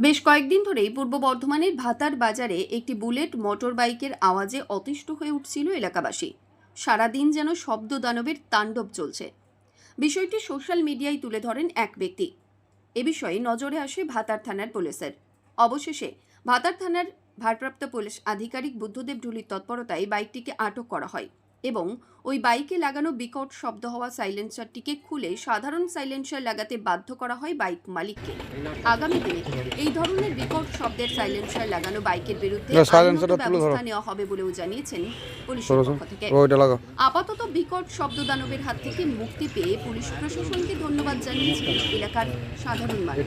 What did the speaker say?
বেশ কয়েকদিন ধরেই পূর্ব বর্ধমানের ভাতার বাজারে একটি বুলেট মোটর বাইকের আওয়াজে অতিষ্ঠ হয়ে উঠছিল এলাকাবাসী। সারাদিন যেন শব্দ দানবের তাণ্ডব চলছে। বিষয়টি সোশ্যাল মিডিয়ায় তুলে ধরেন এক ব্যক্তি। এ বিষয়ে নজরে আসে ভাতার থানার পুলিশের। অবশেষে ভাতার থানার ভারপ্রাপ্ত পুলিশ আধিকারিক বুদ্ধদেব ঢুলির তৎপরতায় বাইকটিকে আটক করা হয়। এবং ওই বাইকে লাগানো বিকট শব্দ হওয়া সাইলেন্সারটিকে খুলে সাধারণ সাইলেন্সার লাগাতে বাধ্য করা হয় বাইক মালিককে। আগামী দিনে এই ধরনের বিকট শব্দের সাইলেন্সার লাগানো বাইকের বিরুদ্ধে। ব্যবস্থা নেওয়া হবে বলেও জানিয়েছেন পুলিশের পক্ষ থেকে। আপাতত বিকট শব্দদানবের হাত থেকে মুক্তি পেয়ে পুলিশ প্রশাসনকে ধন্যবাদ জানিয়েছেন এলাকার সাধারণ মানুষ।